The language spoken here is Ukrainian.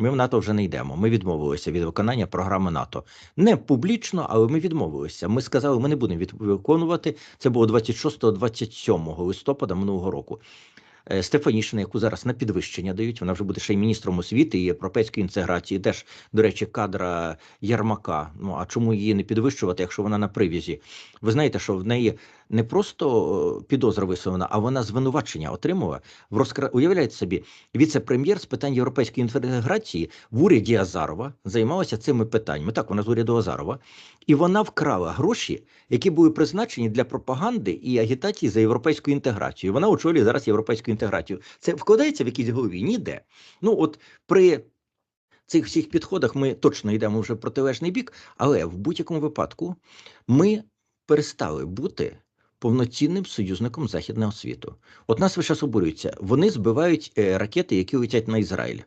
Ми в НАТО вже не йдемо. Ми відмовилися від виконання програми НАТО. Не публічно, але ми відмовилися. Ми сказали, ми не будемо виконувати. Це було 26-27 листопада минулого року. Е, Стефанішина, яку зараз на підвищення дають, вона вже буде ще й міністром освіти і європейської інтеграції. Теж, до речі, кадра Ярмака. Ну а чому її не підвищувати, якщо вона на привізі? Ви знаєте, що в неї не просто е, підозра висунена, а вона звинувачення отримала в розкра... Уявляєте собі, віце-прем'єр з питань європейської інтеграції в уряді Азарова займалася цими питаннями. Так, вона з уряду Азарова, і вона вкрала гроші, які були призначені для пропаганди і агітації за європейську інтеграцію. Вона очолює зараз європейську інтеграцію. Це вкладається в якійсь голові? Ніде. Ну от при цих всіх підходах ми точно йдемо вже в протилежний бік, але в будь-якому випадку ми перестали бути повноцінним союзником західного світу. От нас весь час. Вони збивають е, ракети, які летять на Ізраїль.